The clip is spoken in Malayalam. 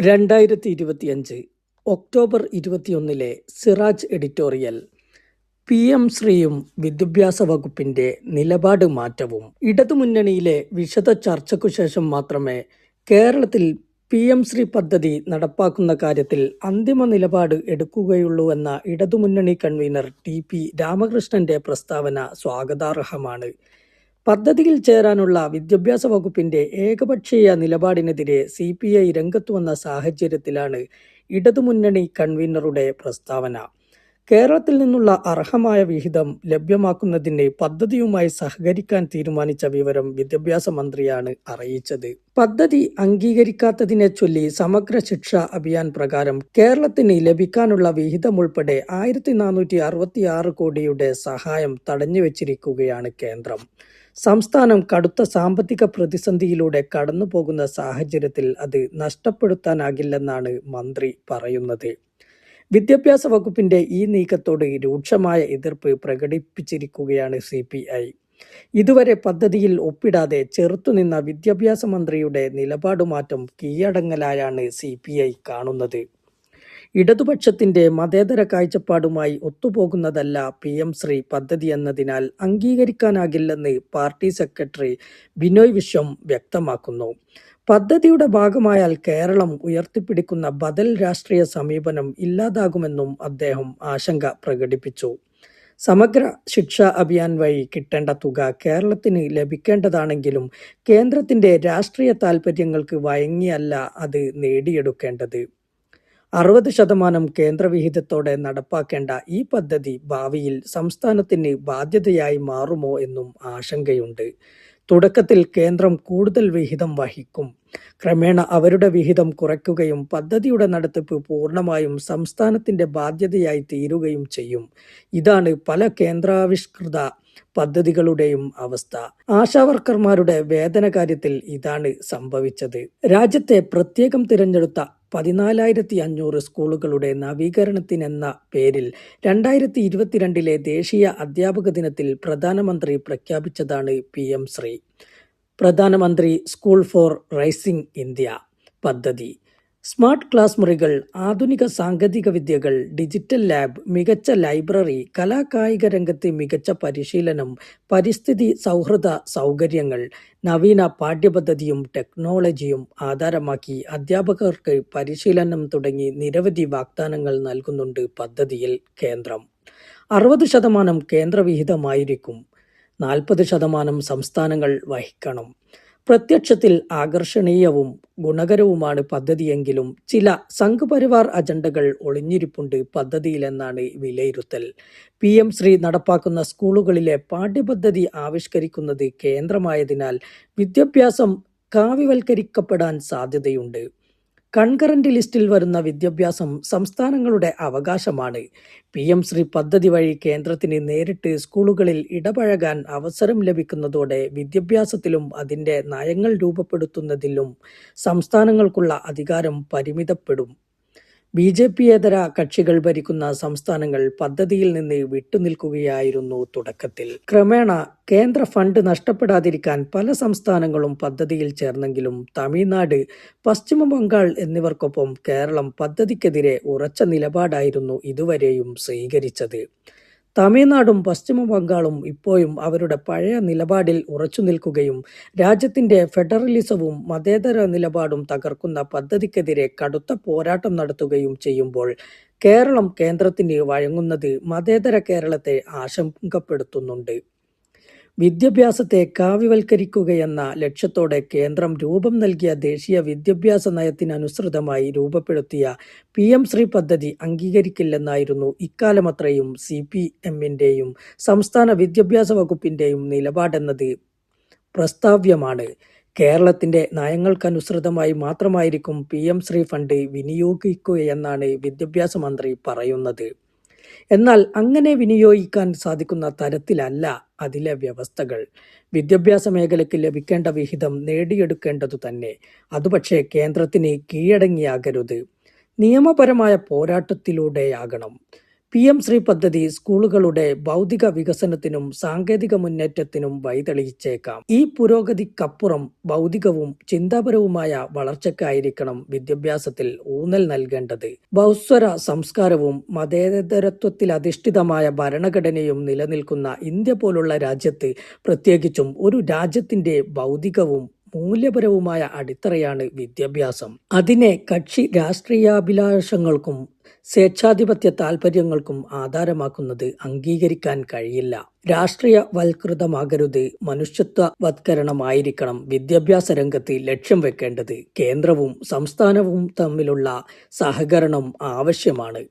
രണ്ടായിരത്തി ഇരുപത്തിയഞ്ച് ഒക്ടോബർ ഇരുപത്തിയൊന്നിലെ സിറാജ് എഡിറ്റോറിയൽ പി എം ശ്രീയും വിദ്യാഭ്യാസ വകുപ്പിന്റെ നിലപാട് മാറ്റവും ഇടതുമുന്നണിയിലെ വിശദ ചർച്ചയ്ക്കു ശേഷം മാത്രമേ കേരളത്തിൽ പി എം ശ്രീ പദ്ധതി നടപ്പാക്കുന്ന കാര്യത്തിൽ അന്തിമ നിലപാട് എടുക്കുകയുള്ളൂ എന്ന ഇടതുമുന്നണി കൺവീനർ ടി പി രാമകൃഷ്ണന്റെ പ്രസ്താവന സ്വാഗതാർഹമാണ്. പദ്ധതിയിൽ ചേരാനുള്ള വിദ്യാഭ്യാസ വകുപ്പിന്റെ ഏകപക്ഷീയ നിലപാടിനെതിരെ സി പി ഐ രംഗത്തുവന്ന സാഹചര്യത്തിലാണ് ഇടതുമുന്നണി കൺവീനറുടെ പ്രസ്താവന. കേരളത്തിൽ നിന്നുള്ള അർഹമായ വിഹിതം ലഭ്യമാക്കുന്നതിന് പദ്ധതിയുമായി സഹകരിക്കാൻ തീരുമാനിച്ച വിവരം വിദ്യാഭ്യാസ മന്ത്രിയാണ് അറിയിച്ചത്. പദ്ധതി അംഗീകരിക്കാത്തതിനെ ചൊല്ലി സമഗ്ര ശിക്ഷ അഭിയാൻ പ്രകാരം കേരളത്തിന് ലഭിക്കാനുള്ള വിഹിതം ഉൾപ്പെടെ ആയിരത്തി നാനൂറ്റി അറുപത്തി ആറ് കോടിയുടെ സഹായം തടഞ്ഞുവെച്ചിരിക്കുകയാണ് കേന്ദ്രം. സംസ്ഥാനം കടുത്ത സാമ്പത്തിക പ്രതിസന്ധിയിലൂടെ കടന്നുപോകുന്ന സാഹചര്യത്തിൽ അത് നഷ്ടപ്പെടുത്താനാകില്ലെന്നാണ് മന്ത്രി പറയുന്നത്. വിദ്യാഭ്യാസ വകുപ്പിന്റെ ഈ നീക്കത്തോട് രൂക്ഷമായ എതിർപ്പ് പ്രകടിപ്പിച്ചിരിക്കുകയാണ് സി പി ഐ. ഇതുവരെ പദ്ധതിയിൽ ഒപ്പിടാതെ ചെറുത്തുനിന്ന വിദ്യാഭ്യാസ മന്ത്രിയുടെ നിലപാടുമാറ്റം കീഴടങ്ങലായാണ് സി പി ഐ കാണുന്നത്. ഇടതുപക്ഷത്തിന്റെ മതേതര കാഴ്ചപ്പാടുമായി ഒത്തുപോകുന്നതല്ല പി എം ശ്രീ പദ്ധതി എന്നതിനാൽ അംഗീകരിക്കാനാകില്ലെന്ന് പാർട്ടി സെക്രട്ടറി ബിനോയ് വിശ്വം വ്യക്തമാക്കുന്നു. പദ്ധതിയുടെ ഭാഗമായാൽ കേരളം ഉയർത്തിപ്പിടിക്കുന്ന ബദൽ രാഷ്ട്രീയ സമീപനം ഇല്ലാതാകുമെന്നും അദ്ദേഹം ആശങ്ക പ്രകടിപ്പിച്ചു. സമഗ്ര ശിക്ഷാ അഭിയാൻ വഴി കിട്ടേണ്ട തുക കേരളത്തിന് ലഭിക്കേണ്ടതാണെങ്കിലും കേന്ദ്രത്തിന്റെ രാഷ്ട്രീയ താൽപ്പര്യങ്ങൾക്ക് വഴങ്ങിയല്ല അത് നേടിയെടുക്കേണ്ടത്. അറുപത് ശതമാനം കേന്ദ്രവിഹിതത്തോടെ നടപ്പാക്കേണ്ട ഈ പദ്ധതി ഭാവിയിൽ സംസ്ഥാനത്തിന് ബാധ്യതയായി മാറുമോ എന്നും ആശങ്കയുണ്ട്. തുടക്കത്തിൽ കേന്ദ്രം കൂടുതൽ വിഹിതം വഹിക്കും. ക്രമേണ അവരുടെ വിഹിതം കുറയ്ക്കുകയും പദ്ധതിയുടെ നടത്തിപ്പ് പൂർണമായും സംസ്ഥാനത്തിന്റെ ബാധ്യതയായി തീരുകയും ചെയ്യും. ഇതാണ് പല കേന്ദ്രാവിഷ്കൃത പദ്ധതികളുടെയും അവസ്ഥ. ആശാവർക്കർമാരുടെ വേതന കാര്യത്തിൽ ഇതാണ് സംഭവിച്ചത്. രാജ്യത്തെ പ്രത്യേകം തിരഞ്ഞെടുത്ത പതിനാലായിരത്തി അഞ്ഞൂറ് സ്കൂളുകളുടെ നവീകരണത്തിനെന്ന പേരിൽ രണ്ടായിരത്തി ഇരുപത്തിരണ്ടിലെ ദേശീയ അധ്യാപക ദിനത്തിൽ പ്രധാനമന്ത്രി പ്രഖ്യാപിച്ചതാണ് പി എം ശ്രീ. പ്രധാനമന്ത്രി സ്കൂൾ ഫോർ റൈസിംഗ് ഇന്ത്യ പദ്ധതി. സ്മാർട്ട് ക്ലാസ് മുറികൾ ആധുനിക സാങ്കേതിക വിദ്യകൾ ഡിജിറ്റൽ ലാബ് മികച്ച ലൈബ്രറി കലാകായിക രംഗത്തെ മികച്ച പരിശീലനം പരിസ്ഥിതി സൗഹൃദ സൗകര്യങ്ങൾ നവീന പാഠ്യപദ്ധതിയും ടെക്നോളജിയും ആധാരമാക്കി അധ്യാപകർക്ക് പരിശീലനം തുടങ്ങി നിരവധി വാഗ്ദാനങ്ങൾ നൽകുന്നുണ്ട് പദ്ധതിയിൽ കേന്ദ്രം. അറുപത് ശതമാനം കേന്ദ്രവിഹിതമായിരിക്കും. നാൽപ്പത് ശതമാനം സംസ്ഥാനങ്ങൾ വഹിക്കണം. പ്രത്യക്ഷത്തിൽ ആകർഷണീയവും ഗുണകരവുമാണ് പദ്ധതിയെങ്കിലും ചില സംഘപരിവാർ അജണ്ടകൾ ഒളിഞ്ഞിരിപ്പുണ്ട് പദ്ധതിയിലെന്നാണ് വിലയിരുത്തൽ. പി എം ശ്രീ നടപ്പാക്കുന്ന സ്കൂളുകളിലെ പാഠ്യപദ്ധതി ആവിഷ്കരിക്കുന്നത് കേന്ദ്രമായതിനാൽ വിദ്യാഭ്യാസം കാവ്യവൽക്കരിക്കപ്പെടാൻ സാധ്യതയുണ്ട്. കൺകറന്റ് ലിസ്റ്റിൽ വരുന്ന വിദ്യാഭ്യാസം സംസ്ഥാനങ്ങളുടെ അവകാശമാണ്. പി എം ശ്രീ പദ്ധതി വഴി കേന്ദ്രത്തിന് നേരിട്ട് സ്കൂളുകളിൽ ഇടപഴകാൻ അവസരം ലഭിക്കുന്നതോടെ വിദ്യാഭ്യാസത്തിലും അതിന്റെ നയങ്ങൾ രൂപപ്പെടുത്തുന്നതിലും സംസ്ഥാനങ്ങൾക്കുള്ള അധികാരം പരിമിതപ്പെടും. ബി ജെ പിയേതര കക്ഷികൾ ഭരിക്കുന്ന സംസ്ഥാനങ്ങൾ പദ്ധതിയിൽ നിന്ന് വിട്ടുനിൽക്കുകയായിരുന്നു തുടക്കത്തിൽ. ക്രമേണ കേന്ദ്ര ഫണ്ട് നഷ്ടപ്പെടാതിരിക്കാൻ പല സംസ്ഥാനങ്ങളും പദ്ധതിയിൽ ചേർന്നെങ്കിലും തമിഴ്നാട് പശ്ചിമ ബംഗാൾ എന്നിവർക്കൊപ്പം കേരളം പദ്ധതിക്കെതിരെ ഉറച്ച നിലപാടായിരുന്നു ഇതുവരെയും സ്വീകരിച്ചത്. തമിഴ്നാടും പശ്ചിമ ബംഗാളും ഇപ്പോഴും അവരുടെ പഴയ നിലപാടിൽ ഉറച്ചു നിൽക്കുകയും രാജ്യത്തിന്റെ ഫെഡറലിസവും മതേതര നിലപാടും തകർക്കുന്ന പദ്ധതിക്കെതിരെ കടുത്ത പോരാട്ടം നടത്തുകയും ചെയ്യുമ്പോൾ കേരളം കേന്ദ്രത്തിന് വഴങ്ങുന്നത് മതേതര കേരളത്തെ ആശങ്കപ്പെടുത്തുന്നുണ്ട്. വിദ്യാഭ്യാസത്തെ കാവ്യവൽക്കരിക്കുകയെന്ന ലക്ഷ്യത്തോടെ കേന്ദ്രം രൂപം നൽകിയ ദേശീയ വിദ്യാഭ്യാസ നയത്തിനനുസൃതമായി രൂപപ്പെടുത്തിയ പി എം ശ്രീ പദ്ധതി അംഗീകരിക്കില്ലെന്നായിരുന്നു ഇക്കാലമത്രയും സി പി എമ്മിന്റെയും സംസ്ഥാന വിദ്യാഭ്യാസ വകുപ്പിന്റെയും നിലപാടെന്നത്. പ്രസ്താവ്യമാണ്. കേരളത്തിന്റെ നയങ്ങൾക്കനുസൃതമായി മാത്രമായിരിക്കും പി എം ശ്രീ ഫണ്ട് വിനിയോഗിക്കുകയെന്നാണ് വിദ്യാഭ്യാസ മന്ത്രി പറയുന്നത്. എന്നാൽ അങ്ങനെ വിനിയോഗിക്കാൻ സാധിക്കുന്ന തരത്തിലല്ല അതിലെ വ്യവസ്ഥകൾ. വിദ്യാഭ്യാസ മേഖലയ്ക്ക് ലഭിക്കേണ്ട വിഹിതം നേടിയെടുക്കേണ്ടതു തന്നെ. അത് പക്ഷേ കേന്ദ്രത്തിന് കീഴടങ്ങിയാകരുത്. നിയമപരമായ പോരാട്ടത്തിലൂടെയാകണം. പി എം ശ്രീ പദ്ധതി സ്കൂളുകളുടെ ഭൗതിക വികസനത്തിനും സാങ്കേതിക മുന്നേറ്റത്തിനും വഴിതെളിയിച്ചേക്കാം. ഈ പുരോഗതിക്കപ്പുറം ഭൗതികവും ചിന്താപരവുമായ വളർച്ചയ്ക്കായിരിക്കണം വിദ്യാഭ്യാസത്തിൽ ഊന്നൽ നൽകേണ്ടത്. ബൗസ്വര സംസ്കാരവും മതേതരത്വത്തിലധിഷ്ഠിതമായ ഭരണഘടനയും നിലനിൽക്കുന്ന ഇന്ത്യ പോലുള്ള രാജ്യത്ത് പ്രത്യേകിച്ചും ഒരു രാജ്യത്തിന്റെ ഭൗതികവും മൂല്യപരവുമായ അടിത്തറയാണ് വിദ്യാഭ്യാസം. അതിനെ കക്ഷി രാഷ്ട്രീയാഭിലാഷങ്ങൾക്കും സ്വേച്ഛാധിപത്യ താൽപര്യങ്ങൾക്കും ആധാരമാക്കുന്നത് അംഗീകരിക്കാൻ കഴിയില്ല. രാഷ്ട്രീയ വൽകൃതമാകരുത് മനുഷ്യത്വവത്കരണമായിരിക്കണം വിദ്യാഭ്യാസ രംഗത്ത് ലക്ഷ്യം വെക്കേണ്ടത്. കേന്ദ്രവും സംസ്ഥാനവും തമ്മിലുള്ള സഹകരണം ആവശ്യമാണ്.